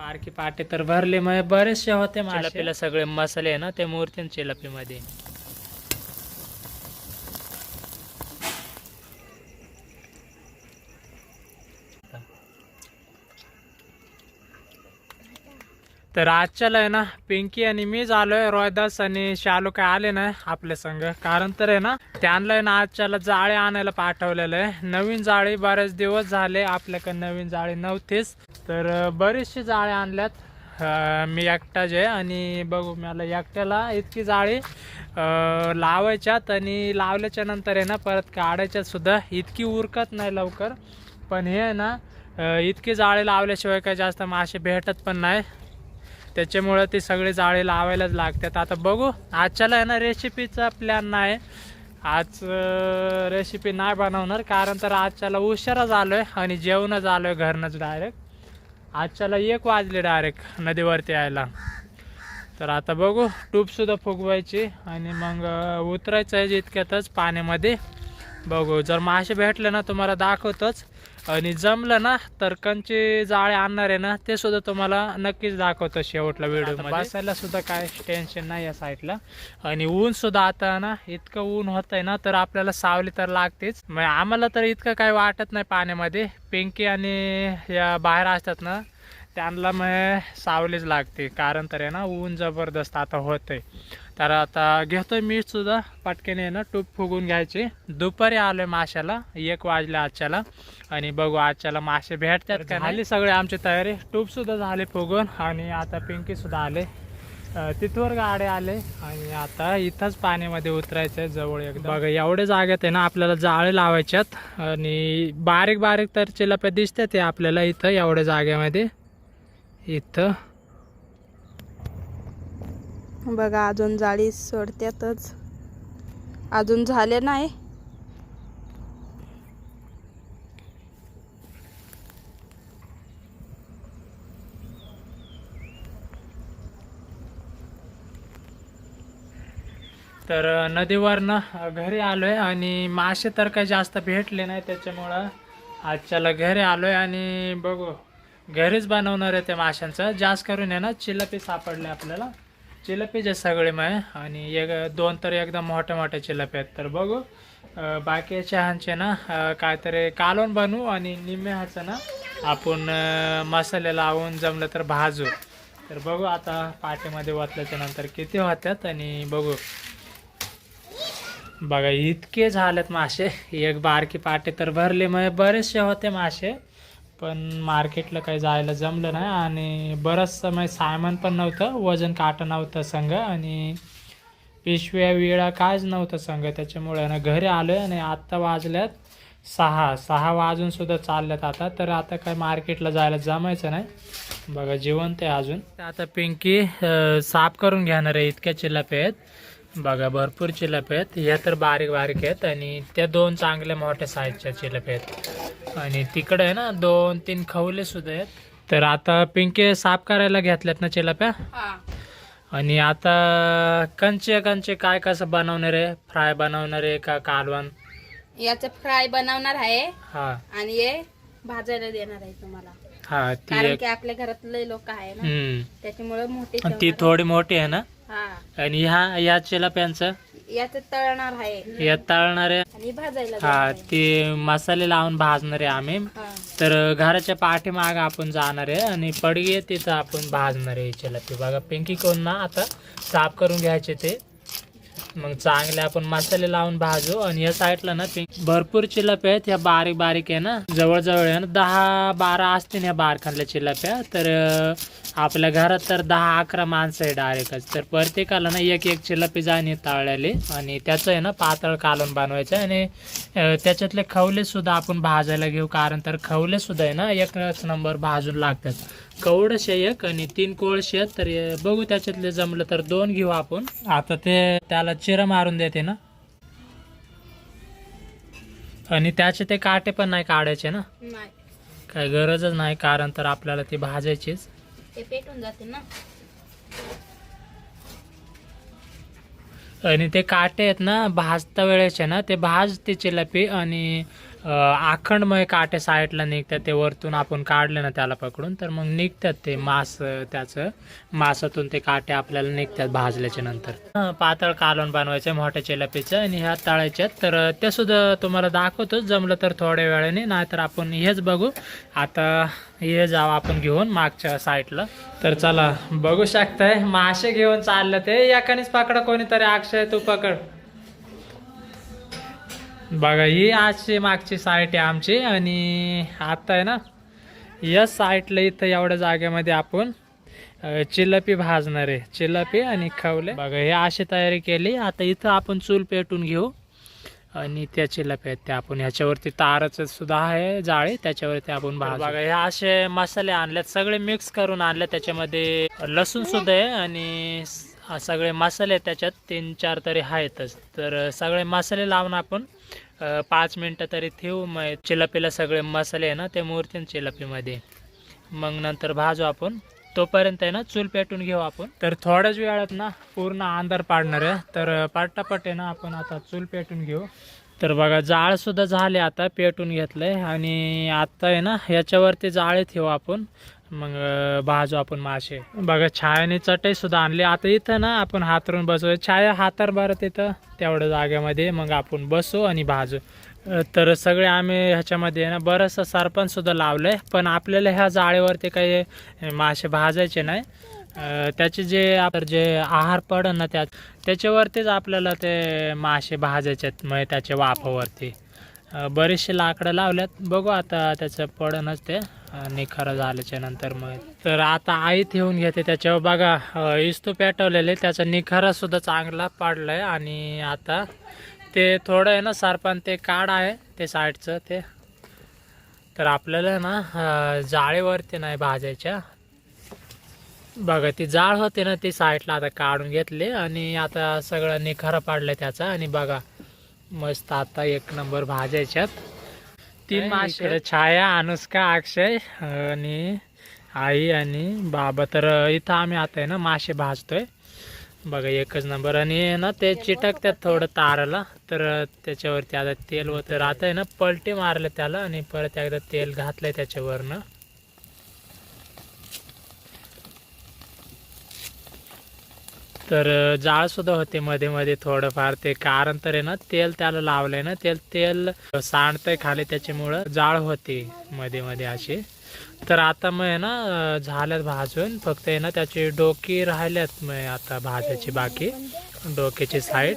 पारखी पाटे तर भरले. मग बरेचसे होते चिलपीला सगळे मसाले ना ते मूर्ती चिलपीमध्ये. तर आजच्याला आहे ना पिंकी आणि मीच आलोय रोहिदास आणि शालू काय आले नाही आपल्या संघ. कारण तर आहे ना त्यांना आहे ना आजच्याला जाळे आणायला पाठवलेलं आहे. नवीन जाळी बरेच दिवस झाले आपल्याकडे नवीन जाळी नव्हतीच. तर बरीचशी जाळे आणल्यात. मी एकटाच आहे आणि बघू मला एकट्याला इतकी जाळी लावायच्यात आणि लावल्याच्या नंतर आहे ना परत काढायच्यात सुद्धा. इतकी उरकत नाही लवकर. पण हे आहे ना इतकी जाळे लावल्याशिवाय काही जास्त मासे भेटत पण नाही. त्याच्यामुळं ते सगळे जाळे लावायलाच लागतात. आता बघू आजच्याला आहे ना रेसिपीचा प्लॅन नाही. आज रेसिपी नाही बनवणार कारण तर आजच्याला उशिराच आलो आहे आणि जेवणच आलो आहे घरनंच डायरेक्ट आजच्याला एक वाजले डायरेक्ट नदीवरती यायला. तर आता बघू टूबसुद्धा फुगवायची आणि मग उतरायचं आहे जितक्यातच पाण्यामध्ये. बघू जर मासे भेटले ना तुम्हाला दाखवतोच. आणि जमलं ना तर कंचे जाळे आणणार आहे ना ते सुद्धा तुम्हाला नक्कीच दाखवतो शेवटला व्हिडिओ बसायला सुद्धा काय टेन्शन नाही या साईडला आणि ऊन सुद्धा आता ना इतकं ऊन होत आहे ना तर आपल्याला सावली तर लागतेच. आम्हाला तर इतकं काही वाटत नाही पाण्यामध्ये. पिंकी आणि या बाहेर असतात ना त्यांना मग सावलीच लागते. कारण तर आहे ना ऊन जबरदस्त आता होत आहे तर आता घेतोय मी सुद्धा पटकेने आहे ना टूप फुगून घ्यायची. दुपारी आलोय माशाला एक वाजले आजच्याला. आणि बघू आजच्याला मासे भेटतात का झाली सगळी आमची तयारी. टूप सुद्धा झाली फुगून. आणि आता पिंकी सुद्धा आले. तिथवर गाडे आले. आणि आता इथंच पाण्यामध्ये उतरायचं आहे जवळ एकदा बघा एवढ्या जागेत आहे ना आपल्याला जाळे लावायच्यात. आणि बारीक बारीक तर चिलप्या दिसते ते आपल्याला इथं एवढ्या जागेमध्ये. इथं. बघा अजून जाळी सोडत्यातच. अजून झाले नाही. तर नदीवरनं घरी आलोय आणि मासे तर काही जास्त भेटले नाही त्याच्यामुळं आजच्याला घरी आलोय आणि बघू. घरीच बनवणार आहे ते माशांचं. जास्त करून आहे ना चिलपी सापडले आपल्याला. चिलपीचे सगळे माय आणि एक दोन तर एकदम मोठ्या मोठ्या चिलपी आहेत. तर बघू बाकी बाकीचे ह्यांचे ना काहीतरी कालवून बनवू आणि निम्मे ह्याचं ना आपण मसाले लावून जमलं तर भाजू. तर बघू आता पाठीमध्ये वाचल्याच्या नंतर किती होत्यात आणि बघू. बघा इतके झालेत मासे. एक बारकी पाटे तर भरले मग बरेचसे होते मासे. पण मार्केटला काही जायला जमलं नाही आणि बरंच समय म्हणजे सामान पण नव्हतं वजन काटा नव्हतं संघ आणि पिशव्या विळा कायच नव्हतं संघ त्याच्यामुळे ना घरी आलो आहे आणि आत्ता वाजल्यात सहा सहा वाजून सुद्धा चालल्यात आता. तर आता काय मार्केटला जायला जमायचं नाही. बघा जिवंत आहे अजून. आता पिंकी साफ करून घेणार आहे इतक्या चिलापे आहेत बघा भरपूर चिलापे आहेत ह्या तर बारीक बारीक आहेत आणि त्या दोन चांगल्या मोठ्या साईजच्या चिलापे आहेत आणि तिकडे आहे ना दोन तीन खवले सुद्धा आहेत. तर आता पिंके साफ करायला घेतल्यात ना चिलप्या? आणि आता कंचे कंचे काय कसं बनवणार आहे? फ्राय बनवणार आहे का कालवण? याचं फ्राय बनवणार आहे. हा. आणि हे भाजायला देणार आहे तुम्हाला. हा ती कारण एक की आपल्या घरातले लोक आहे ना. हम्म. त्याच्यामुळे मोठे ती ठेवणार थोडी मोठी आहे ना. हा. आणि ह्या या चिलप्यांचं याचं तळणार आहे या तळणार आहे आणि भाजायला हा. ते मसाले लावून भाजणार आहे आम्ही हा. तर घराच्या पाठीमाग आपण जाणार आहे आणि पडगी आहे तिथं आपण भाजणार आहे चिलपी बघा पिंकी कोण ना आता साफ करून घ्यायचे ते मग चांगले आपण मसाले लावून भाजू आणि या साईडला ना ते भरपूर चिलप्या आहेत ह्या बारीक बारीक आहे ना. जवळजवळ आहे ना दहा बारा असतील ह्या बारखांतल्या चिलप्या तर आपल्या घरात तर दहा अकरा माणसं आहे डायरेक्टच. तर प्रत्येकाला ना एक एक चिलपी जाणे तळल्याली आणि त्याचं आहे ना पातळ कालून बनवायचं आणि त्याच्यातले खवले सुद्धा आपण भाजायला घेऊ कारण तर खवलेसुद्धा आहे ना एकच नंबर भाजून लागतात. कवडशे एक आणि तीन कोळशे आहेत तर हे बघू त्याच्यातले जमलं तर दोन घेऊ आपण. आता ते त्याला चिरा मारून देते ना. आणि त्याचे ते काटे पण नाही काढायचे ना. काही गरजच नाही कारण तर आपल्याला ती भाजायचीच. ते पेटून जाते ना. आणि ते काटे आहेत ना भाजता वेळेचे ना ते भाज ते चिलपी आणि आखंडमय काटे साईडला निघतात ते वरतून आपण काढले ना त्याला पकडून तर मग निघतात ते मास त्याचं मासातून ते काटे आपल्याला निघतात भाजल्याच्या नंतर. पातळ कालवण बनवायचं मोठ्या चिलापीचं आणि ह्या तळायच्यात तर ते सुद्धा तुम्हाला दाखवतोच जमलं तर थोड्या वेळाने नाहीतर आपण हेच बघू. आता हे जाऊ आपण घेऊन मागच्या साईडला. तर चला बघू शकताय मासे घेऊन चाललं ते. एकानेच पकडा कोणीतरी अक्षय तू पकड. बघा ही आजची मागची साईट आहे आमची आणि आता आहे ना या साईटला इथं एवढ्या जागेमध्ये आपण चिलपी भाजणार आहे. चिलपी आणि खवले. बघा हे अशी तयारी केली. आता इथं आपण चूल पेटून घेऊ. आणि त्या चिलपी आहेत त्या आपण. ह्याच्यावरती ताराचं सुद्धा आहे जाळी त्याच्यावरती आपण भाजू. बघा हे असे मसाले आणलेत. सगळे मिक्स करून आणले त्याच्यामध्ये लसूण सुद्धा आहे आणि सगळे मसाले त्याच्यात. तीन चार तरी आहेतच. तर सगळे मसाले लावून आपण पाच मिनटं तरी ठेवू मग चिलपीला सगळे मसाले आहे ना ते मूर्तीन चिलपीमध्ये. मग नंतर भाजू आपण. तोपर्यंत आहे ना चूल पेटून घेऊ आपण. तर थोड्याच वेळात ना पूर्ण अंधार पाडणार आहे. तर पटापट आहे ना आपण आता चूल पेटून घेऊ. तर बघा जाळसुद्धा झाले आता पेटून घेतलंय. आणि आता आहे ना ह्याच्यावरती जाळे ठेवू आपण. मग भाजू आपण मासे. बघा छायाने चटई सुद्धा आणली. आता इथं ना आपण हातरून बसू छाया हातार भरत येतं तेवढ्या जागेमध्ये मग आपण बसू आणि भाजू तर सगळे आम्ही ह्याच्यामध्ये ना बरंचसं सरपण सुद्धा लावलंय. पण आपल्याला ह्या जाळेवरती काही मासे भाजायचे नाही. त्याचे जे आपण जे आहार पडन ना त्यात त्याच्यावरतीच आपल्याला ते मासे भाजायचे आहेत मग त्याच्या वाफावरती. बरेचसे लाकडं लावल्यात. बघू आता त्याचं पडनच ते. आणि खरं झाल्याच्यानंतर मग. तर आता आई ठेवून घेते त्याच्यावर. बघा इस्तू पेटवलेले त्याचा निखारा सुद्धा चांगला पडलाय. आणि आता ते थोडं आहे ना सरपण ते काढ आहे ते साईडचं ते. तर आपल्याला ना जाळेवरती जाळीवरती नाही भाजायच्या. बघा ती जाळ होते ना ती साईडला आता काढून घेतली. आणि आता सगळं निखारा पाडलाय त्याचा. आणि बघा मस्त आता एक नंबर भाजायच्यात. तीन मासे छाया अनुष्का अक्षय आणि आई आणि बाबा. तर इथं आम्ही आता आहे ना मासे भाजतोय. बघा एकच नंबर. आणि ना ते चिटकतात थोडं ताराला. तर त्याच्यावरती आता तेल होतं. आता आहे ना पलटी मारले त्याला आणि परत एकदा तेल घातलंय त्याच्यावरनं. तर जाळ सुद्धा होते मध्ये मध्ये थोडंफार. ते कारण तर आहे ना तेल त्याला लावलंय ना तेल तेल सांडतंय खाली त्याच्यामुळं जाळ होते मध्ये मध्ये असे तर आता मग आहे ना झाल्यात भाजून फक्त आहे ना त्याची डोकी राहिल्यात मग आता भाजायची बाकी डोक्याची साईड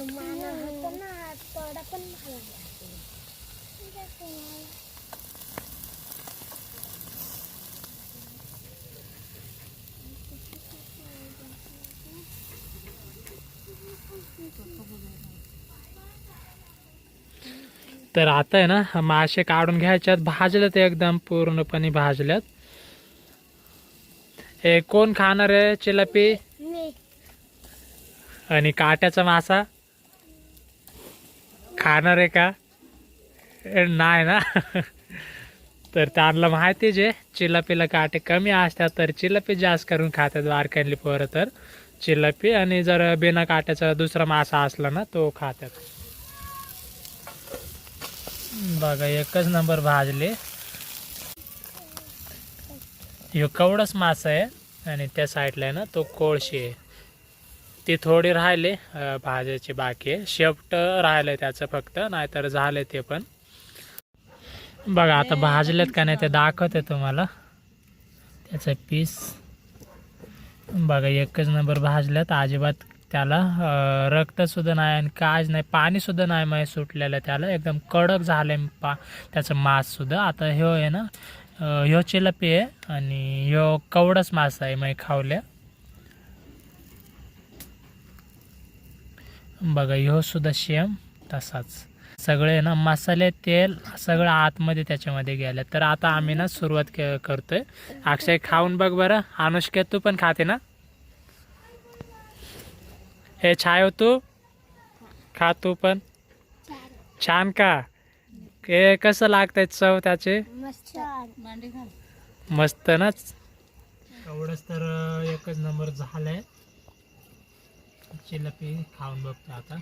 तर आता आहे ना मासे काढून घ्यायच्यात भाजल्यात एकदम पूर्णपणे भाजल्यात. हे कोण खाणार आहे चिलपी? आणि काट्याचा मासा? खाणार आहे का? ए, नाही ना. तर त्यांना माहितीच आहे चिलपीला काटे कमी असतात तर चिलपी जास्त करून खातात बारकाईतली पोरं तर. चिलपी आणि जर बिना काट्याचा दुसरा मासा असला ना तो खातात. बघा एकच नंबर भाजले. ह्यो कवडच मासा आहे आणि त्या साईडला आहे ना तो कोळशी आहे. ती थोडी राहिले अं, भाजायची बाकी आहे. शेपट राहिलंय त्याचं फक्त नाहीतर झाले ते पण. बघा आता भाजलेत का नाही ते दाखवते तुम्हाला. त्याचं पीस. बघा एकच नंबर भाजल्यात अजिबात त्याला रक्तसुद्धा नाही आणि काज नाही पाणी सुद्धा नाही माहीत सुटलेलं त्याला. एकदम कडक झालंय पा त्याचं मांस सुद्धा. आता ह्यो आहे ना ह्यो चिलपी आहे आणि ह्यो कवडच मास आहे माहीत खावल्या. बघा ह्यो सुद्धा शेम तसाच. सगळे ना मसाले तेल सगळं आतमध्ये त्याच्यामध्ये गेलं. तर आता आम्ही ना सुरुवात करतोय. अक्षय खाऊन बघ बरं. अनुष्का तू पण खाते ना? हे छाय हो तू खा तू पण. छान का? हे कसं लागतंय चव त्याचे? मस्त ना? एवढंच तर एकच नंबर झालंय. चिलपी खाऊन बघतो आता.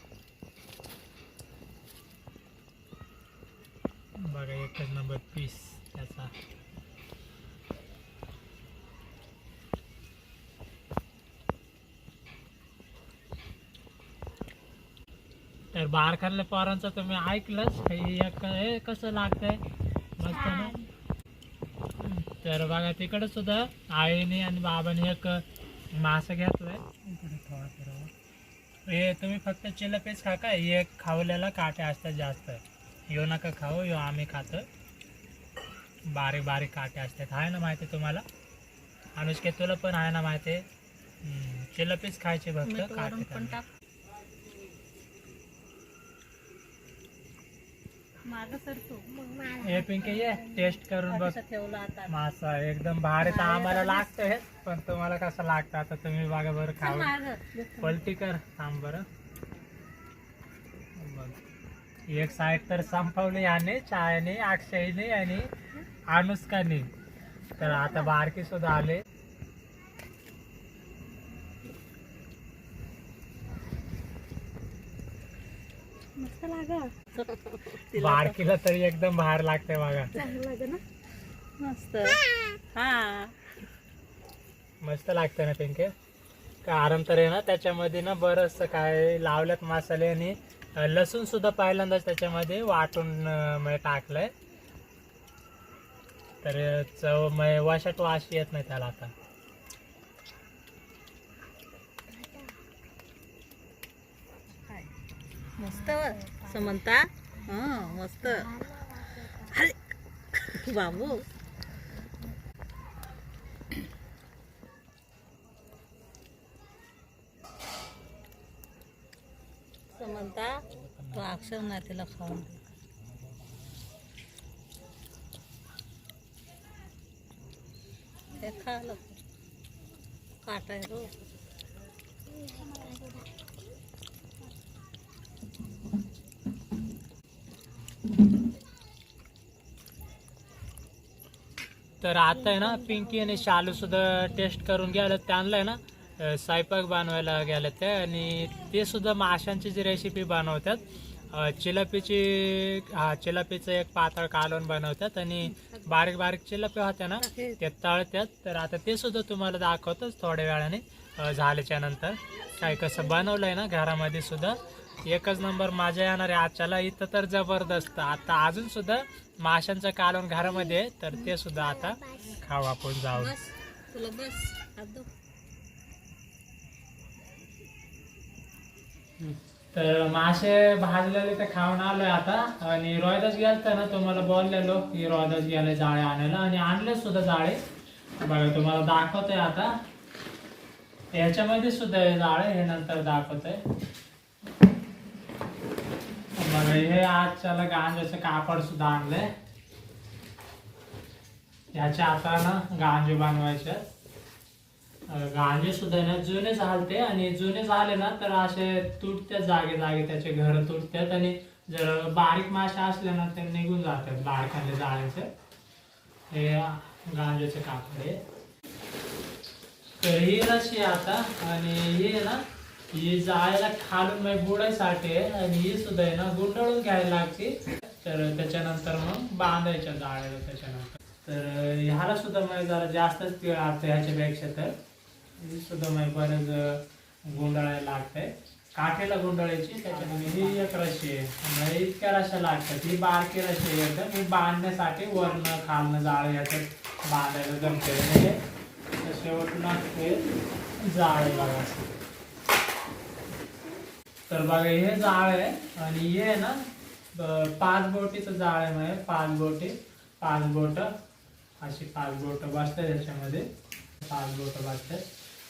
बघा एकच नंबर पीस त्याचा. तर बारखाल्या पोरांचं तुम्ही ऐकलंच. हे एक- हे कसं लागतंय? मस्त ना? तर बघा तिकडे सुद्धा आईने आणि बाबाने एक मासा घेतलाय. हे तुम्ही फक्त चिलपेच खा काय हे खावल्याला काटे असतात जास्त. यो नका खाऊ यो आम्ही खातो. बारीक बारीक काटे असतात. आहे ना माहिती तुम्हाला? अनुष्के तुला पण आहे ना माहिती? चिलपीस खायचे फक्त काटे खायचे. टाक. माग सरतो हे पिंके ये टेस्ट करून बघ. ठेवला आता. मासा एकदम भारी तर आम्हाला लागतंय पण तुम्हाला कसं लागतं आता तुम्ही बघा बरं खाऊ. पलटी कर थांब बरं. बघ. एक साईड तर संपवली याने चायने अक्षयने आणि अनुष्काने. तर आता बारकी सुद्धा आले. मस्त लागा? बारकीला तरी एकदम बाहेर लागतंय बघा. चांगलं लागे ना? मस्त. हा. मस्त लागतं ना पिंके. कारण तर आहे ना त्याच्यामध्ये ना बरंच काय लावल्यात मसाले आणि लसूण सुद्धा पहिल्यांदाच त्याच्यामध्ये वाटून म्हणजे टाकलंय. तर चव म्हणजे वाशात वास येत नाही त्याला आता. मस्त. समंता? हा मस्त. अरे बाबू. समंता तो अक्षर नाही तिला खाऊन. दे. हे खा लवकर. तर आता आहे ना पिंकी आणि शालू सुद्धा टेस्ट करून घ्यायला त्यांना आहे ना स्वयंपाक बनवायला गेले ते. आणि ते सुद्धा माशांची जी रेसिपी बनवतात चिलपीची हा चिलपीचं एक पातळ कालवण बनवतात. आणि बारीक बारीक चिलपी होत्या ना ते तळतात. तर आता ते सुद्धा तुम्हाला दाखवतच थोड्या वेळाने झाल्याच्यानंतर झाल्याच्यानंतर. काय कसं बनवलंय ना घरामध्ये सुद्धा. एकच नंबर मजा येणार आहे आजच्याला इथं तर जबरदस्त. आता अजून सुद्धा माशांचं कालवण घरामध्ये आहे, तर ते सुद्धा आता खाऊ आपण जाऊ. तर मासे भाजलेले तर खाऊन आलोय आता. आणि रोहिदास गेलता ना तुम्हाला बोललेलो की रोहिदास गेले जाळे आणायला. आणि आणले सुद्धा जाळे. बघा तुम्हाला दाखवतोय आता. याच्यामध्ये सुद्धा हे जाळे हे नंतर दाखवतोय. बघा हे आजच्याला गांजाचं कापड सुद्धा आणलंय याच्या आता ना गांजे बनवायचे. गांजे सुद्धा ना जुने झालते आणि जुने झाले ना तर असे तुटत्या जागे जागे त्याचे घर तुटतात आणि जर बारीक मासे असले ना ते निघून जातात बारखाले जाळ्याचे. हे गांजेचे कापड आहे. तर ही रशी आता आणि हे आहे ना ही जाळ्याला खालून मग बुडायसाठी आहे आणि ही सुद्धा आहे ना गुंडाळून घ्यायला लागते. तर त्याच्यानंतर मग बांधायच्या जाळ्याला त्याच्यानंतर. तर ह्याला सुद्धा मग जरा जास्तच तीळ लागतं ह्याच्यापेक्षा तर. ही सुद्धा मग बरंच गुंडाळायला लागतंय. काठेला गुंडाळायची त्याच्यामध्ये ही एक रशी आहे. म्हणजे इतक्या रशा लागतात. ही बारकी रशी आहे एकदम. ही बांधण्यासाठी वरणं खालणं जाळ याच्यात बांधायला जमते म्हणजे शेवटला ते जाळ लागायचं तर बघा हे जाळ आहे आणि हे आहे ना पाच बोटीचं जाळ आहे म्हणजे पाच बोटी पाच बोट. अशी पाच बोट बसतात त्याच्यामध्ये पाच बोट बसतात.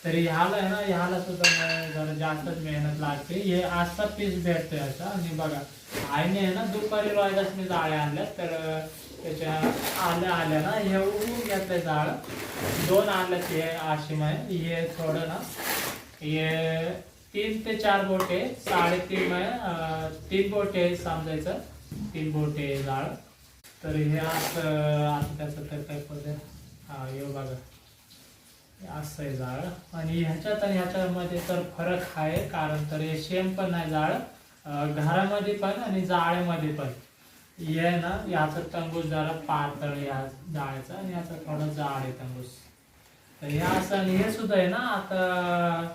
तर ह्याला आहे ना ह्याला सुद्धा जरा जास्तच मेहनत लागते. हे असा पीस भेटतोय असा. आणि बघा आईने आहे ना दुपारी रॉयलाच मी जाळे आणल्या तर त्याच्या आल्या आल्या ना हे उघडून घेतलंय जाळ. दोन आणलं हे अशी माय हे थोडं ना हे तीन ते चार बोटे साडेतीन तीन बोटे समजायचं तीन बोटे जाळ. तर हे असं आता त्याचं तर काय पद्धत हा हे बघा. असं आहे जाळ. आणि ह्याच्यात आणि ह्याच्यामध्ये तर फरक आहे कारण तर हे सेम पण नाही जाळ घरामध्ये पण आणि जाळ्यामध्ये पण. हे आहे ना याचं तंबूस जरा पातळ या जाळ्याचा आणि याचा थोडा जाड आहे तंबूस. तर हे असं आणि हे सुद्धा आहे ना आता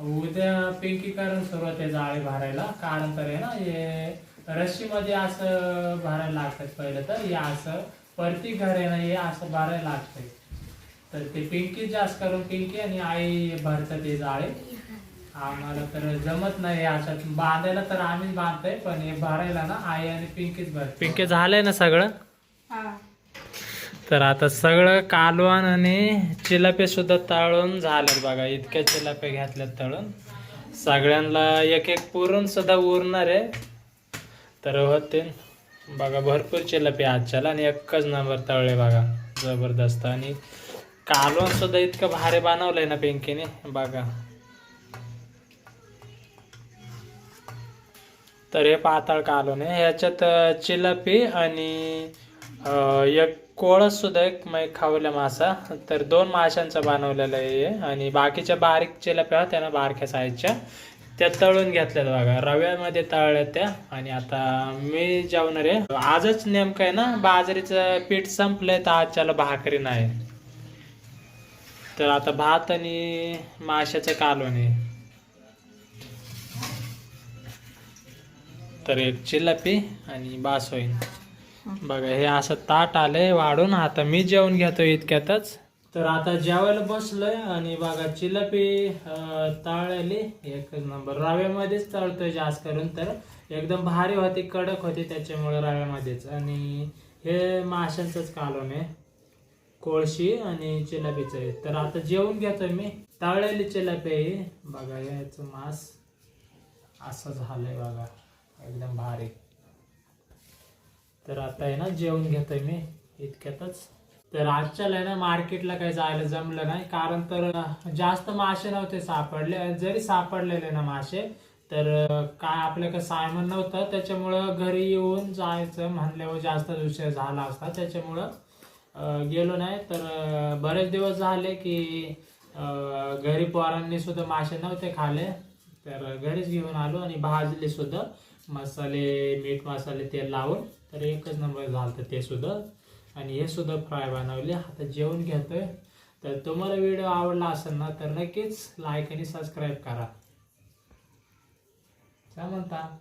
उद्या पिंकीकरण सुरुवात आहे जाळे भरायला. कारण तर आहे ना हे रस्सीमध्ये असं भरायला लागतात पहिलं तर. हे असं परती घर आहे ना हे असं भरायला लागतंय. तर ते पिंकी जास्त करून पिंकी आणि आई भरतात ते जाळे. आम्हाला तर जमत नाही अशात बांधायला तर आम्हीच बांधतोय पण हे भरायला ना आई आणि पिंकीच भर पिंकी झालंय ना सगळं? तर आता सगळं कालवण आणि चिलापे सुद्धा तळून झालेत बघा. इतक्या चिलापे घेतल्यात तळून. सगळ्यांना एक एक पुरून सुद्धा उरणार आहे. तर होते बघा भरपूर चिलापे आजच्याला आणि एकच नंबर तळले बघा. जबरदस्त. आणि कालवण सुद्धा इतकं भारी बनवलंय ना पिंकीने. बघा. तर हे पातळ कालवण आहे. ह्याच्यात चिलापी आणि एक कोळस सुद्धा एक मै खावला मासा. तर दोन माशांचा बनवलेला आहे आणि बाकीच्या बारीक चिलप्या होत्या ना बारक्या साईजच्या. त्या तळून घेतल्यात बघा. रव्यामध्ये तळल्या त्या. आणि आता मी जेवणार आहे. आजच नेमकं आहे ना बाजरीचं पीठ संपलंय तर आजच्याला भाकरी नाही. तर आता भात आणि माशाचं कालवण आहे. तर एक चिलपी आणि बास होईल बघा हे असं ताट आलंय वाढून. आता मी जेवण घेतो इतक्यातच. तर आता जेवायला बसलोय आणि बघा चिलपी तळली एक एकच नंबर. रव्यामध्येच तळतोय जास्त करून तर. एकदम भारी होती कडक होती त्याच्यामुळे रव्यामध्येच. आणि हे माशांचंच कालवण आहे. कोळशी आणि चिलापीचं आहे. तर आता जेवून घेतोय मी. तळलेली चिलापी बघा याचं मांस असं झालंय बघा. एकदम भारी. तर आता आहे ना जेवण घेतोय मी इतक्यातच. तर आजच्याला आहे ना मार्केटला काही जायला जमलं नाही. कारण तर जास्त मासे नव्हते सापडले. जरी सापडलेले ना मासे तर अं, काय आपल्याकडे सायमन नव्हतं. त्याच्यामुळं घरी येऊन जायचं म्हणल्यावर जास्त उशीर झाला असता. त्याच्यामुळं गेलो नाही. तर बरेच दिवस झाले की घरी पोरांनी सुद्धा मासे नव्हते खाले. तर घरीच घेऊन आलो आणि भाजले सुद्धा. मसाले मीठ मसाले तेल लावून. तर एकच नंबर झालं ते सुद्धा. आणि हे सुद्धा फ्राय बनवले. आता जेवण घेतोय. तर तुम्हाला व्हिडिओ आवडला असेल ना तर नक्कीच लाईक आणि सबस्क्राईब करा. काय म्हणता?